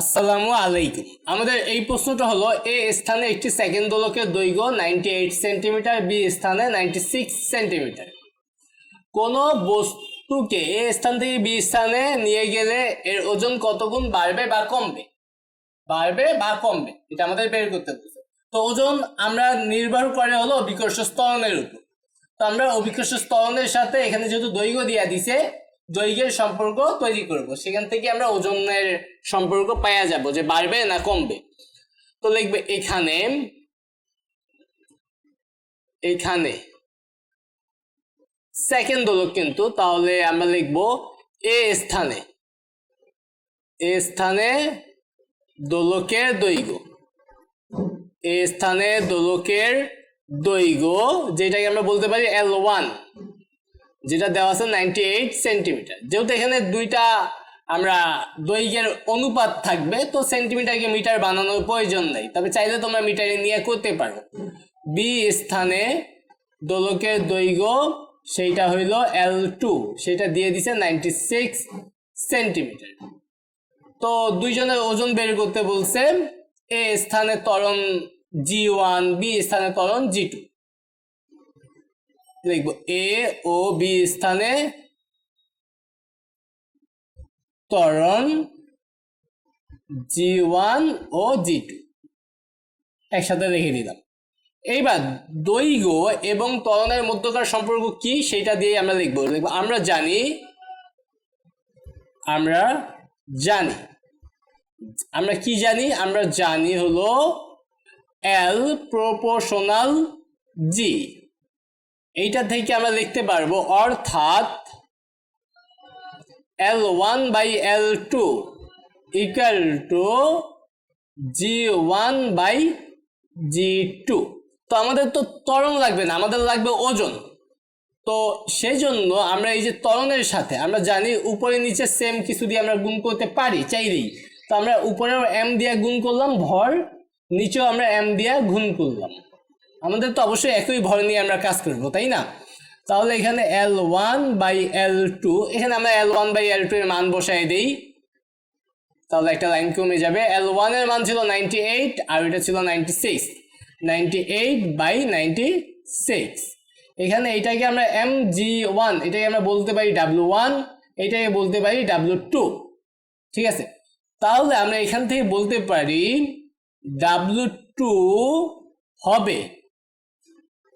আসসালামু আলাইকুম। আমাদের এই প্রশ্নটা হলো, এ স্থানে একটি সেকেন্ড দোলকের দৈর্ঘ্য নাইনটি এইট সেন্টিমিটার বি স্থানে নাইনটি সিক্স সেন্টিমিটার কোনো বস্তুকে এ স্থান থেকে বি স্থানে নিয়ে গেলে এর ওজন কত গুণ বাড়বে বা কমবে? বাড়বে বা কমবে, এটা আমাদের বের করতে বলছে। তো ওজন আমরা নির্ভর করে হলো অভিকর্ষ স্তরণের উপর। তো আমরা অভিকর্ষ স্তরণের সাথে এখানে যেহেতু দৈর্ঘ্য দিয়া দিছে দৈর্ঘ্যের সম্পর্ক তৈরি করব। সেখান থেকে আমরা ওজনের সম্পর্ক পাওয়া যাব, যে বাড়বে না কমবে। তো লিখবে, এখানে এখানে। সেকেন্ড দোলক কিন্তু, তাহলে আমরা লিখব এ স্থানে। এ স্থানে দোলকের দৈর্ঘ্য। এ স্থানে দোলকের দৈর্ঘ্য, যেটাকে আমরা বলতে পারি এল ওয়ান যেটা দেওয়া আছে নাইনটি এইট সেন্টিমিটার যেহেতু এখানে দুইটা আমরা দৈর্ঘ্যের অনুপাত থাকবে, তো সেন্টিমিটারকে মিটার বানানোর প্রয়োজন নেই। তবে চাইলে তোমরা মিটারে নিয়ে করতে পারো। বি স্থানে দোলকের দৈর্ঘ্য সেইটা হইল এল টু সেটা দিয়ে দিছে নাইনটি সিক্স সেন্টিমিটার তো দুইজনের ওজন বের করতে বলছে এ স্থানে ত্বরণ জি ওয়ান বি স্থানে ত্বরণ জি টু লিখব এ ও বি স্থানে ত্বরণ জি ওয়ান ও জি টু একসাথে রেখে দিলাম। এইবার দৈর্ঘ্য এবং ত্বরণের মধ্যকার সম্পর্ক কি সেটা দিয়ে আমরা লিখব। লিখব, আমরা জানি আমরা জানি। আমরা কি জানি? আমরা জানি হলো এল প্রপোর্শনাল জি এইটা থেকে আমরা লিখতে পারব, অর্থাৎ L one by L two equal to G one by G two তো আমাদের তো ত্বরণ লাগবে না, আমাদের লাগবে ওজন। তো সেই জন্য আমরা এই যে ত্বরণের সাথে, আমরা জানি উপরে নিচে সেম কিছু দিয়ে আমরা গুণ করতে পারি, চাইলেই। তো আমরা উপরেও এম দিয়ে গুণ করলাম, ভর, নিচেও আমরা এম দিয়ে গুণ করলাম। আমাদের তো অবশ্যই একই ভর নিয়ে আমরা কাজ করব তাই না? তাহলে এখানে L one by L two এখানে আমরা L one by L two এর মান বসাই দিই। তাহলে একটা লাইন কমে যাবে। এল ওয়ানের মান ছিল নাইনটি এইট আর এটা ছিল ninety six ninety eight by ninety six এখানে এটাকে আমরা এম জি ওয়ান এটাকে আমরা বলতে পারি ডাব্লু ওয়ান এটাকে বলতে পারি ডাব্লু টু ঠিক আছে? তাহলে আমরা এখান থেকে বলতে পারি ডাব্লু টু হবে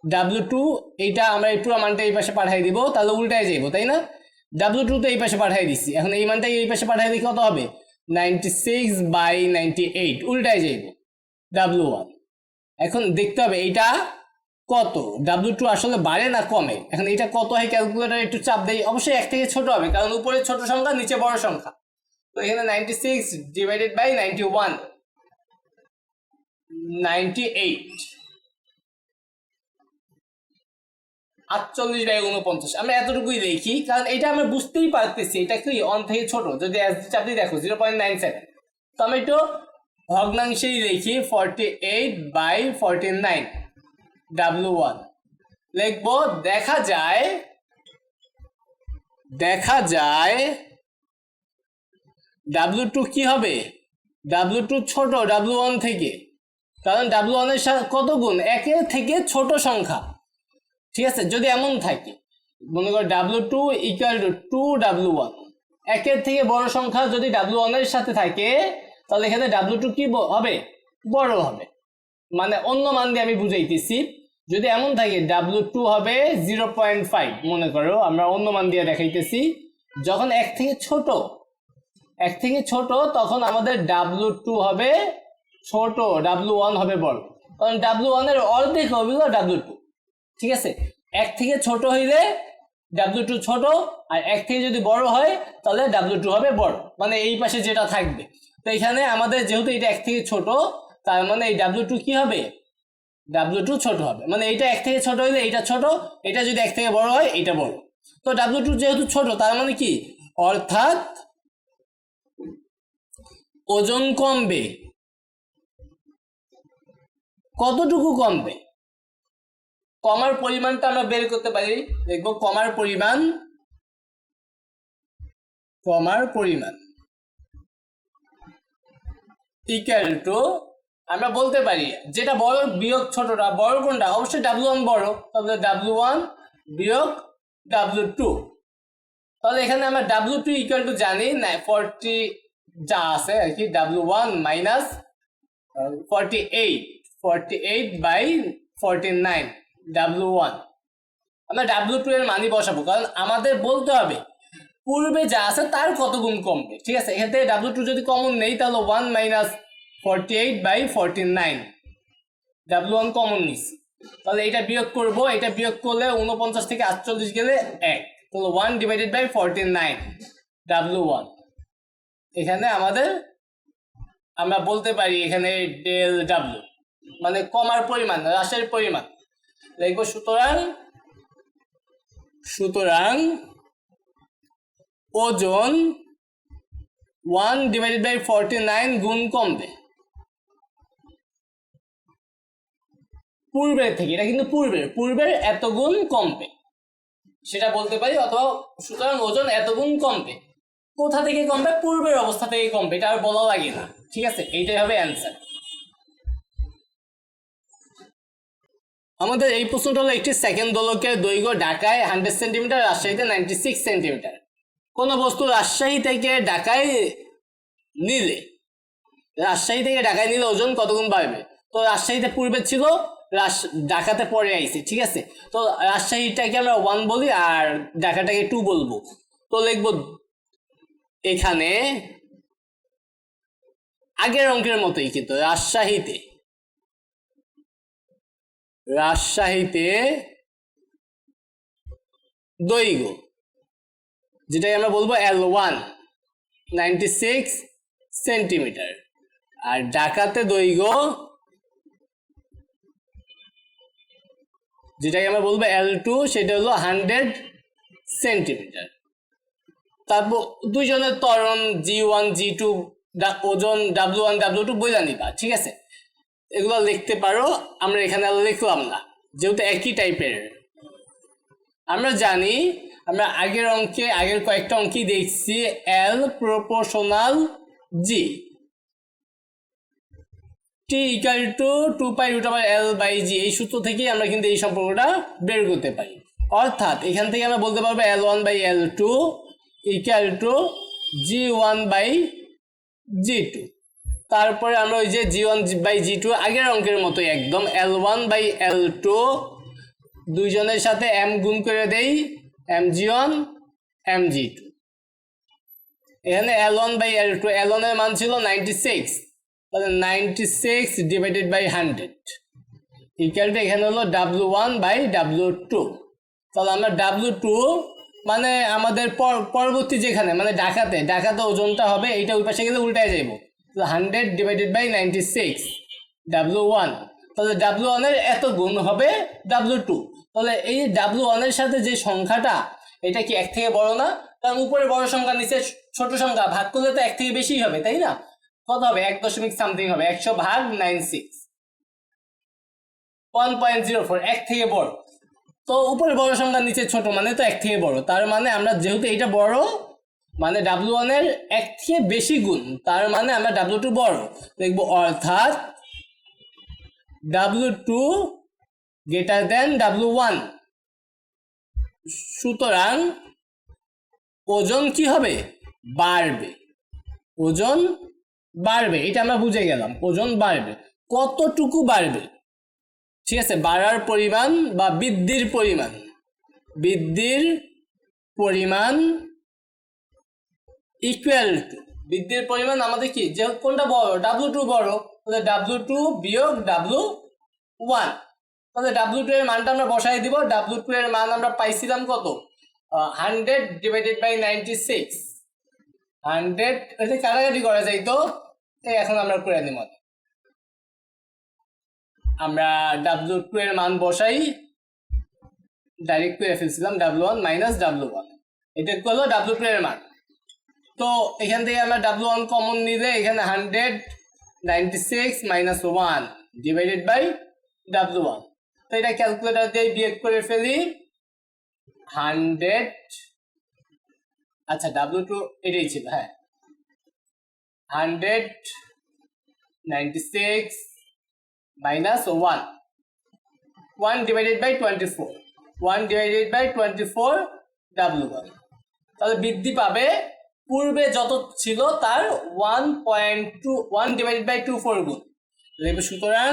ডাব্লু টু এইটা আমরা এই পুরো মানটা এই পাশে পাঠিয়ে দিব, তাহলে উল্টায় যাইব, তাই না? ডাব্লু টু তো এই পাশে পাঠিয়ে দিচ্ছি এখন এই মানটাই এই পাশে পাঠিয়ে দিই কত হবে? Ninety six by ninety eight উল্টায় যাইব ডাব্লু ওয়ান এখন দেখতে হবে এইটা কত? ডাব্লু টু আসলে বাড়ে না কমে? এখন এটা কত হয় ক্যালকুলেটার একটু চাপ দেয় অবশ্যই এক থেকে ছোট হবে, কারণ উপরে ছোট সংখ্যা, নিচে বড় সংখ্যা। তো এখানে ninety six divided by ninety one ninety eight আটচল্লিশ বাই উনপঞ্চাশ আমরা এতটুকুই দেখি, কারণ এটা আমরা বুঝতেই পারতেছি, এটা কি অন থেকে ছোট? যদি চাপি দেখো জিরো পয়েন্ট নাইন সেভেন তো আমি একটু ভগ্নাংশেই লিখি forty eight by forty nine W one লিখব, দেখা যায় দেখা যায় ডাব্লু টু কি হবে? ডাব্লু টু ছোট ডাব্লু ওয়ান থেকে। কারণ ডাব্লু ওয়ানের কত গুণ? একের থেকে ছোট সংখ্যা। ঠিক আছে? যদি এমন থাকে, মনে করো W two equal to two W one একের থেকে বড় সংখ্যা যদি ডাব্লু ওয়ানের সাথে থাকে, তাহলে এখানে ডাব্লু টু কি হবে? বড় হবে। মানে অন্য মান দিয়ে আমি বুঝাইতেছি। যদি এমন থাকে ডাব্লু টু হবে জিরো পয়েন্ট ফাইভ মনে করো আমরা অন্য মান দিয়ে দেখাইতেছি। যখন এক থেকে ছোট, এক থেকে ছোট, তখন আমাদের ডাব্লু টু হবে ছোট ডাব্লু ওয়ান হবে বড়। কারণ ডাব্লু ওয়ানের অর্ধেক হবে ডাব্লু টু ঠিক আছে? এক থেকে ছোট হইলে ডাব্লু টু ছোট আর এক থেকে যদি বড় হয়, তাহলে ডাব্লু টু হবে বড়। মানে এই পাশে যেটা থাকবে। তো এখানে আমাদের যেহেতু এটা এক থেকে ছোট, তার মানে এই ডাব্লু টু কি হবে? ডাব্লু টু ছোট হবে। মানে এটা এক থেকে ছোট হইলে এটা ছোট, এটা যদি এক থেকে বড় হয় এটা বড়। তো ডাব্লু টু যেহেতু ছোট, তার মানে কি? অর্থাৎ ওজন কমবে। কতটুকু কমবে? কমার পরিমাণটা আমরা বের করতে পারি। দেখব কমার পরিমাণ কমার পরিমাণ ইকুয়াল টু আমরা বলতে পারি যেটা বড় বিয়োগ ছোটটা, বড় কোনটা? অবশ্যই ডাব্লু ওয়ান বড়, তাহলে ডাব্লু ওয়ান বিয়োগ ডাব্লু টু তাহলে এখানে আমরা ডাব্লু টু ইকুয়াল টু জানি, না ফর্টি যা আছে আর কি W one minus forty eight forty eight by forty nine W one আমরা ডাব্লু টু এর মানি বসাবো, কারণ আমাদের বলতে হবে, পূর্বে যা আছে তার কত গুণ কমবে, ঠিক আছে? এখান থেকে ডাব্লু টু যদি কমন নেই, তাহলে one minus forty eight by forty nine W one common নিস। তাহলে এটা বিয়োগ করব এটা বিয়োগ করলে উনপঞ্চাশ থেকে আটচল্লিশ গেলে এক। তাহলে one divided by forty nine W one এখানে আমাদের, আমরা বলতে পারি এখানে ডেল ডাব্লু মানে কমার পরিমাণ, হ্রাসের পরিমাণ। লিখব সুতরাং সুতরাং ওজন one divided by forty nine গুণ কমবে। পূর্বের থেকে, এটা কিন্তু পূর্বের পূর্বের এত গুণ কমবে। সেটা বলতে পারি, অথবা সুতরাং ওজন এত গুণ কমবে। কোথা থেকে কমবে? পূর্বের অবস্থা থেকে কমবে, এটা আর বলা লাগে না। ঠিক আছে? এইটাই হবে অ্যান্সার আমাদের এই প্রশ্নটা হলো একটি সেকেন্ড দোলকের দৈর্ঘ্য ঢাকায় হান্ড্রেড সেন্টিমিটার রাজশাহীতে নাইনটি সিক্স সেন্টিমিটার কোনো বস্তু রাজশাহী থেকে ঢাকায় নিলে, রাজশাহী থেকে ঢাকায় নিলে ওজন কত গুণ বাড়বে? তো রাজশাহীতে পূর্বে ছিল, রাজ- ঢাকাতে পরে আইছে, ঠিক আছে? তো রাজশাহীটাকে আমরা ওয়ান বলি আর ঢাকাটাকে টু বলব। তো লিখব এখানে আগের অঙ্কের মতোই কিন্তু রাজশাহীতে রাজশাহীতে দৈগ যেটাকে আমরা বলব L one ninety six centimetre আর ঢাকাতে দৈর্ঘ্য যেটাকে আমরা বলব এল টু সেটা হলো হান্ড্রেড সেন্টিমিটার তারপর দুইজনের তরণ জি ওয়ান জি টু ওজন ডাব্লু ওয়ান ডাব্লু টু বইলা নিবা, ঠিক আছে? এগুলো লিখতে পারো, আমরা এখানে লিখলাম না, যেহেতু একই টাইপের আমরা জানি, আমরা আগের অঙ্কে, আগের কয়েকটা অঙ্কই দেখছি L proportional G T equal to two pi root আবার এল বাই জি এই সূত্র থেকেই আমরা কিন্তু এই সম্পর্কটা বের করতে পারি। অর্থাৎ, এখান থেকে আমরা বলতে পারব L one by L two equal to G one by G two তারপরে আমরা ওই যে G one by G two আগের অঙ্কের মতোই একদম L one by L two দুইজনের সাথে এম গুণ করে দেই M G one M G two এখানে one by L two L এল ওয়ানের মান ছিল নাইনটি সিক্স তাহলে ninety six divided by hundred ইকুয়ালটা এখানে হলো W one by W two তাহলে আমরা ডাব্লু টু মানে আমাদের পর- পরবর্তী যেখানে মানে ঢাকাতে ঢাকাতে ওজনটা হবে, এইটা ওই পাশে গেলে উল্টায় যাইব। Hundred divided by ninety six W one তাহলে ডাব্লু ওয়ানের এত গুণ হবে ডাব্লু টু তাহলে এই ডাব্লু ওয়ানের সাথে যে সংখ্যাটা, এটা কি এক থেকে বড় না? কারণ উপরে বড় সংখ্যা, নিচে ছোট সংখ্যা, ভাগ করলে তো এক থেকে বেশি হবে, তাই না? কত হবে? এক দশমিক সামথিং হবে, একশো ভাগ nine six one point zero four এক থেকে বড়। তো উপরে বড় সংখ্যা, নিচে ছোট মানে তো এক থেকে বড়। তার মানে আমরা যেহেতু এটা বড় মানে ডাব্লু ওয়ানের এক থেকে বেশি গুণ, তার মানে আমরা ডাব্লু টু বড়। দেখব, অর্থাৎ W two greater than W one সুতরাং ওজন কি হবে? বাড়বে। ওজন বাড়বে, এটা আমরা বুঝে গেলাম, ওজন বাড়বে। কতটুকু বাড়বে? ঠিক আছে, বাড়ার পরিমাণ বা বৃদ্ধির পরিমাণ। বৃদ্ধির পরিমাণ ইকুয়াল টু বৃদ্ধির পরিমাণ আমাদের কি? যে কোনটা বড়? ডাব্লু টু বড়, তাহলে ডাব্লু টু বিয়োগ ডাব্লু ওয়ান তাহলে ডাব্লু টু এর মানটা আমরা বসাই দিব। ডাব্লু টু এর মান আমরা পাইছিলাম কত? Hundred divided by ninety six hundred এটা কাটাকাটি করা যায় তো? এখন আমরা করে নিব। আমরা ডাব্লু টু এর মান বসাই। ডাইরেক্ট করে ফেলছিলাম W one minus W one এটা হলো? ডাব্লু টু এর মান। তো এখান থেকে আমরা ডাব্লু ওয়ান কমন নিলে এখানে hundred ninety six minus one divided by W one তো এটা ক্যালকুলেটার দিয়ে বিয়োগ করে ফেলি। হান্ড্রেড আচ্ছা ডাব্লু টু এটাই ছিল হ্যাঁ। Hundred ninety six minus one one divided by twenty four one divided by twenty four W one তাহলে বৃদ্ধি পাবে পূর্বে যত ছিল তার one point two one divided by two four গুণ। সুতরাং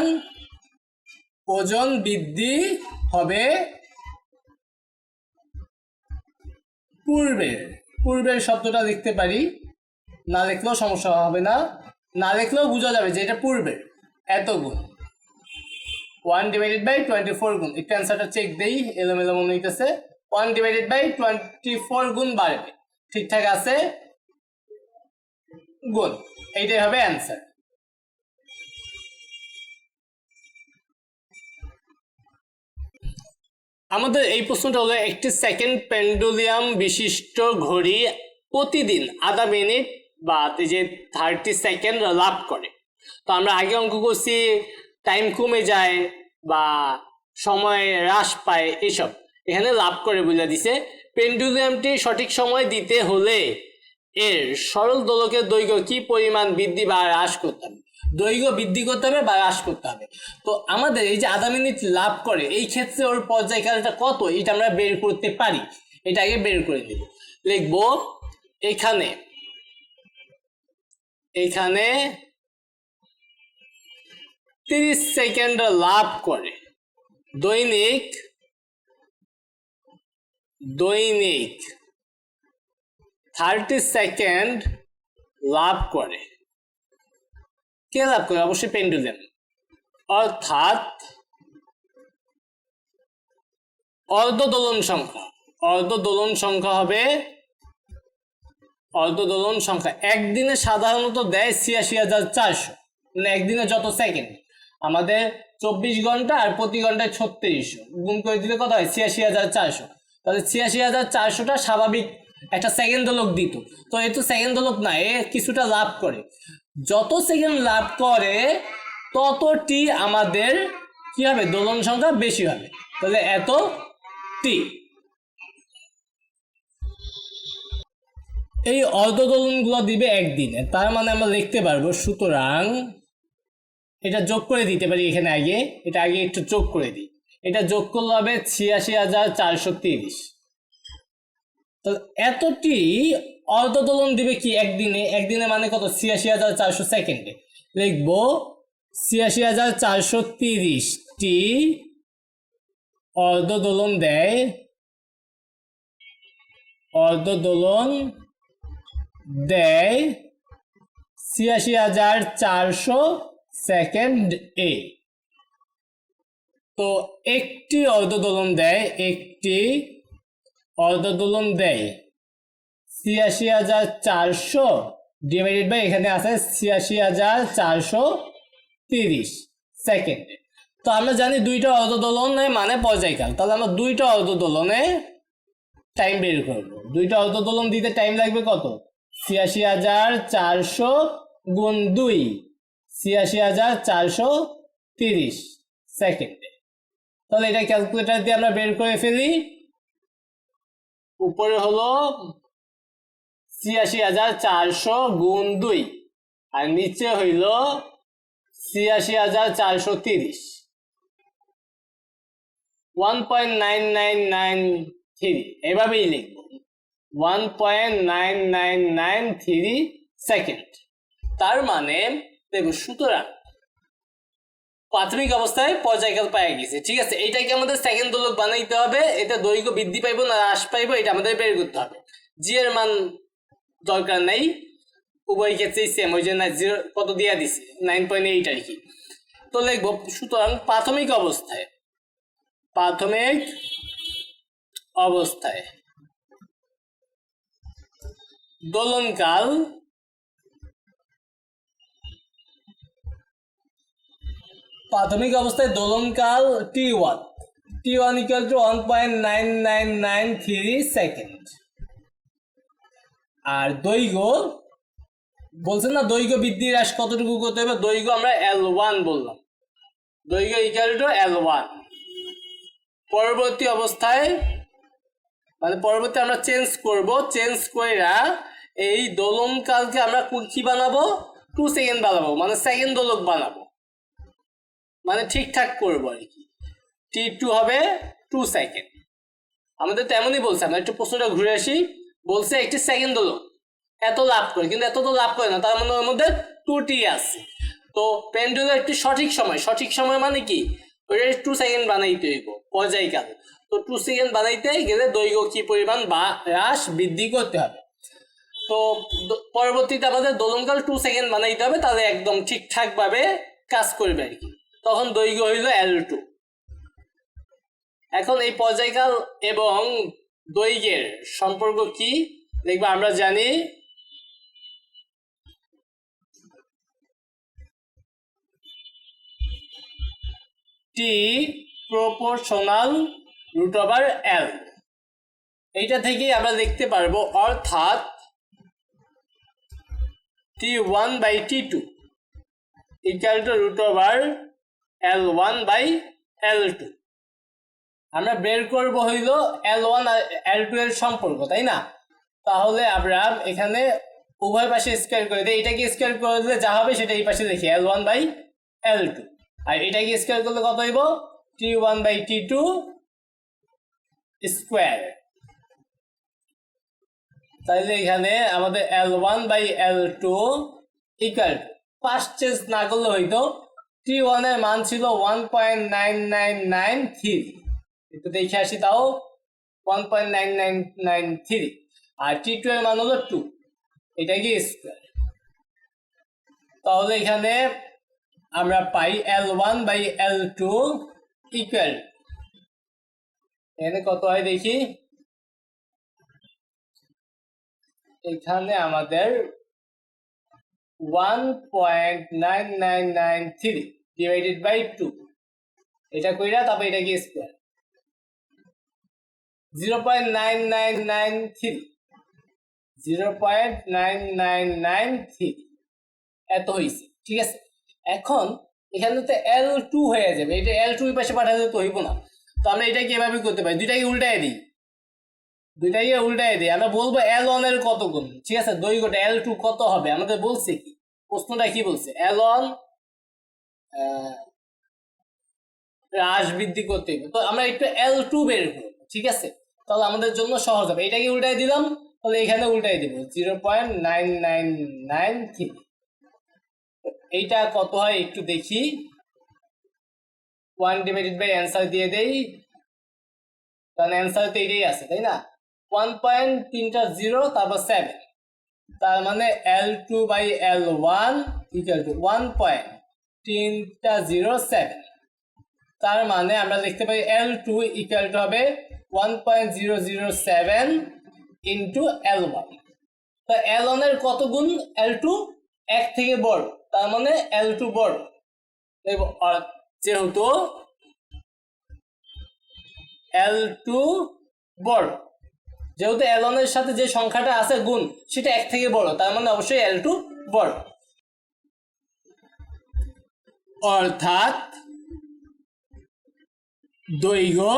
ওজন বৃদ্ধি হবে পূর্বের। পূর্বের শব্দটা লিখতে পারি। না লিখলেও সমস্যা হবে না। না লিখলেও বোঝা যাবে যে এটা পূর্বের। এত গুণ। One divided by twenty four গুণ। একটু অ্যান্সারটা চেক দেই, এলোমেলো মনে হইতেছে। One divided by twenty four গুণ বাড়বে। ঠিকঠাক আছে? গুণ। এইটাই হবে অ্যান্সার আমাদের এই প্রশ্নটা হলো, একটি সেকেন্ড পেন্ডুলিয়াম বিশিষ্ট ঘড়ি প্রতিদিন আধা মিনিট বা যে থার্টি সেকেন্ড লাভ করে। তো আমরা আগে অঙ্ক করছি টাইম কমে যায় বা সময় হ্রাস পায়, এসব। এখানে লাভ করে বুঝা দিছে পেন্ডুলিয়ামটি সঠিক সময় দিতে হলে এর সরল দোলকের দৈর্ঘ্য কি পরিমাণ বৃদ্ধি বা হ্রাস করতে হবে? দৈর্ঘ্য বৃদ্ধি করতে হবে বা হ্রাস করতে হবে? তো আমাদের এই যে আধা মিনিট লাভ করে, এই ক্ষেত্রে ওর পর্যায়কালটা কত? এটা আমরা বের করতে পারি। এটা আগে বের করে নিব। লিখব, এখানে এখানে তিরিশ সেকেন্ড লাভ করে। দৈনিক দৈনিক থার্টি সেকেন্ড লাভ করে। কে লাভ করে? অবশ্যই পেন্ডুলিয়াম অর্থাৎ অর্ধ দোলন সংখ্যা। অর্ধ দোলন সংখ্যা হবে অর্ধ দোলন সংখ্যা। একদিনে সাধারণত দেয় ছিয়াশি হাজার চারশো। মানে একদিনে যত সেকেন্ড আমাদের চব্বিশ ঘণ্টা আর প্রতি ঘন্টায় ছত্রিশশো। গুণ করে দিলে কত হয়? ছিয়াশি হাজার চারশো। তাহলে ছিয়াশি হাজার চারশোটা স্বাভাবিক একটা সেকেন্ড দোলক দিত। তো এ তো সেকেন্ড দোলক না, এ কিছুটা লাভ করে। যত সেকেন্ড লাভ করে, ততটি আমাদের কি হবে? দোলন সংখ্যা বেশি হবে। তাহলে এত টি এই অর্ধদোলনগুলো দিবে একদিনে। তার মানে আমরা লিখতে পারব, সুতরাং এটা যোগ করে দিতে পারি এখানে আগে। এটা আগে একটু যোগ করে দিই। এটা যোগ করলে হবে ছিয়াশি হাজার চারশো তিরিশ। এতটি অর্ধদোলন দিবে কি একদিনে? একদিনে মানে কত? ছিয়াশি হাজার চারশো সেকেন্ডে। লিখব ছিয়াশি হাজার চারশো তিরিশটি অর্ধদোলন দেয়। অর্ধদোলন দেয় ছিয়াশি হাজার চারশো সেকেন্ড এ। তো একটি অর্ধদোলন দেয়, একটি অর্ধদোলন দেয়। ছিয়াশি হাজার চারশো ডিভাইডেড বাই এখানে আছে ছিয়াশি হাজার চারশো তিরিশ সেকেন্ডে তো আমরা জানি দুইটা অর্ধদোলনে মানে পর্যায়কাল। তাহলে আমরা দুইটা অর্ধদোলনে টাইম বের করব। দুইটা অর্ধদোলন দিতে টাইম লাগবে কত? ছিয়াশি হাজার চারশো গুণ দুই। ছিয়াশি হাজার চারশো তিরিশ সেকেন্ডে তাহলে এটা ক্যালকুলেটার দিয়ে আমরা বের করে ফেলি। উপরে হলো ছিয়াশি হাজার চারশো গুণ দুই, আর নিচে হইল ছিয়াশি হাজার চারশো তিরিশ। One point nine nine nine three, এভাবেই লিখব। One point nine nine nine three second. তার মানে দেখো সুতরাং প্রাথমিক অবস্থায় পর্যায়কাল পাই গেছে। ঠিক আছে এইটাকে আমাদের সেকেন্ড দোলক বানাইতে হবে। এটা দৈর্ঘ্য বৃদ্ধি পাইবো না, হ্রাস পাইবো, এটা আমাদের বের করতে হবে। জি এর মান দরকার নেই। উভয় ক্ষেত্রেই সেম ওই যে না জিরো কত দিয়া দিছে? নাইন পয়েন্ট এইট আর কি। তো লিখব, সুতরাং প্রাথমিক অবস্থায় প্রাথমিক অবস্থায় দোলনকাল প্রাথমিক অবস্থায় দোলনকাল T one. T one equal to one point nine nine nine three second আর দৈর্ঘ্য, বলছেন না, দৈর্ঘ্য বৃদ্ধি হ্রাস কতটুকু করতে হবে? দৈর্ঘ্য আমরা এল ওয়ান বললাম। দৈর্ঘ্য ইকুয়াল টু এল ওয়ান। পরবর্তী অবস্থায় মানে পরবর্তী আমরা চেঞ্জ করব। চেঞ্জ কইরা এই দোলনকালকে আমরা কি বানাবো? টু সেকেন্ড বানাবো। মানে সেকেন্ড দোলক বানাবো। মানে ঠিকঠাক করব আর কি। টি টু হবে টু সেকেন্ড আমাদের তো এমনই বলছে, আমরা একটু প্রশ্নটা ঘুরে আসি। বলছে একটি সেকেন্ড হলো। এত লাভ করে, কিন্তু এত তো লাভ করে না, তার মানে ওর মধ্যে টু টি আছে। তো পেন্ডুলার একটি সঠিক সময় সঠিক সময় মানে কি? ওইটা টু সেকেন্ড বানাইতে হইব, পর্যায়কাল। তো টু সেকেন্ড বানাইতে গেলে দৈর্ঘ্য কি পরিমাণ বা হ্রাস বৃদ্ধি করতে হবে। তো পরবর্তীতে আমাদের দোলনকাল টু সেকেন্ড বানাইতে হবে, তাহলে একদম ঠিকঠাকভাবে কাজ করবে আর কি। তখন দৈর্ঘ্য হইল এল টু এখন এই পর্যায়কাল এবং দৈর্ঘ্যের সম্পর্ক কি? দেখবে আমরা জানি T proportional root over L এইটা থেকেই আমরা দেখতে পারব, অর্থাৎ T one by T two equal to root over L one by L two আমরা বের করব হইল এল ওয়ান আর এল টু এর সম্পর্ক, তাই না? তাহলে আমরা এখানে উভয় পাশে স্কোয়ার করে দিই এটাকে স্কোয়ার করে দিলে যা হবে সেটা এই পাশে দেখি L one by L two আর এটাকে স্কোয়ার করলে কত হইব? T one by T two square তাইলে এখানে আমাদের L one by L two equal পাঁচ চেঞ্জ না করলে হইতো টি ওয়ানের মান ছিল one point nine nine nine three একটু দেখে আসি তাও। One point nine nine nine three আর টি টু এর মান হলো টু এটা কি স্কোয়ার তাহলে এখানে আমরা পাই L one by L two equal এখানে কত হয় দেখি? এখানে আমাদের 1.9993 ডিভাইডেড বাই টু এটা কইরা তারপর এটা কি square zero point nine nine nine three zero point nine nine nine three এত হয়েছে ঠিক আছে? এখন এখানে তো এল টু হয়ে যাবে, এটা এল টু পাশে পাঠালে তো হইব না। তো আমরা এটাকে এভাবে করতে পারি, দুইটাকে উল্টায় দিই। দুইটাকে উল্টায় দিই, আমরা বলব এল ওয়ানের কত গুণ, ঠিক আছে? দৈর্ঘ্যটা এল টু কত হবে? আমাদের বলছে কি? প্রশ্নটা কি বলছে? এল ওয়ান হ্রাস বৃদ্ধি করতে হবে। তো আমরা একটু এল টু বের করব ঠিক আছে? তাহলে আমাদের জন্য সহজ হবে। এটাকে উল্টাই দিলাম, তাহলে এখানে উল্টাই দিব। Zero point nine nine nine three এইটা কত হয় একটু দেখি। ওয়ান ডিভাইডেড বাই অ্যান্সার দিয়ে দেই। কারণ অ্যান্সার তো এটাই আছে, তাই না? ওয়ান পয়েন্ট তিনটা জিরো তারপর সেভেন তার মানে L two by L one equal to one point তিনটা জিরো সেভেন। তার মানে আমরা দেখতে পাই এল টু ইকুয়াল টু হবে one point zero zero seven into L one তো এল কত গুণ? এল টু এক থেকে বড়। তার মানে এল টু বড়। যেহেতু এল টু বড়, যেহেতু এল ওয়ানের সাথে যে সংখ্যাটা আছে গুণ, সেটা এক থেকে বড়। তার মানে অবশ্যই এল টু বড়। অর্থাৎ দৈর্ঘ্য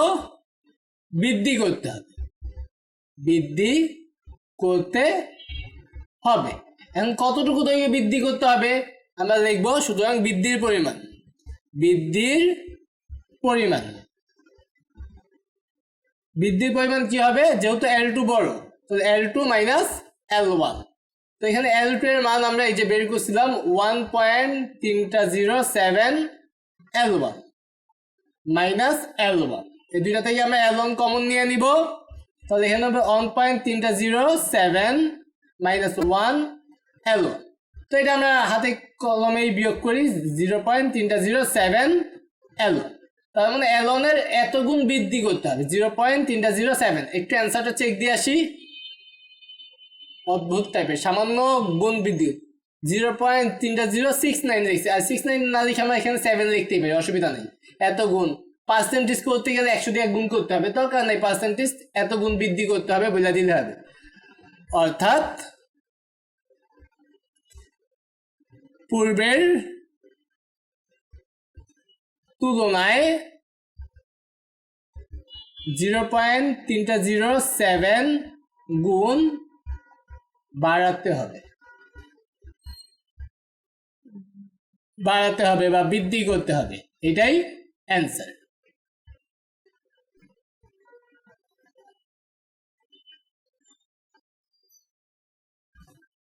বৃদ্ধি করতে হবে। বৃদ্ধি করতে হবে। এখন কতটুকু দৈর্ঘ্য বৃদ্ধি করতে হবে? আমরা দেখব সুতরাং বৃদ্ধির পরিমাণ। বৃদ্ধির পরিমাণ। বৃদ্ধির পরিমাণ কি হবে? যেহেতু এল টু বড় L two minus L one তো এখানে এল টু এর মান আমরা এই যে বের করছিলাম ওয়ান পয়েন্ট তিনটা zero seven one minus one এই দুইটা থেকে আমরা ওয়ান কমন নিয়ে নিব। তাহলে এখানে হবে ওয়ান পয়েন্ট তিনটা zero seven minus one one তো এটা আমরা হাতে কলমেই বিয়োগ করি জিরো পয়েন্ট তিনটা জিরো সেভেন ওয়ান তার মানে ওয়ানের এত গুণ বৃদ্ধি করতে হবে জিরো পয়েন্ট তিনটা জিরো সেভেন একটু অ্যান্সারটা চেক দিয়ে আসি। অদ্ভুত টাইপের সামান্য গুণ বৃদ্ধি। জিরো পয়েন্ট তিনটা জিরো সিক্স নাইন লিখছি। আর সিক্স নাইন না লিখে আমরা এখানে সেভেন লিখতেই পারি, অসুবিধা নেই। এত গুণ। পার্সেন্টেজ করতে গেলে একশো দিয়ে গুণ করতে হবে। দরকার নেই পার্সেন্টেজ এত গুণ বৃদ্ধি করতে হবে বলে দিলে হবে। অর্থাৎ পূর্বের তুলনায় জিরো পয়েন্ট তিনটা জিরো সেভেন গুণ বাড়াতে হবে। বাড়াতে হবে বা বৃদ্ধি করতে হবে। এটাই অ্যান্সার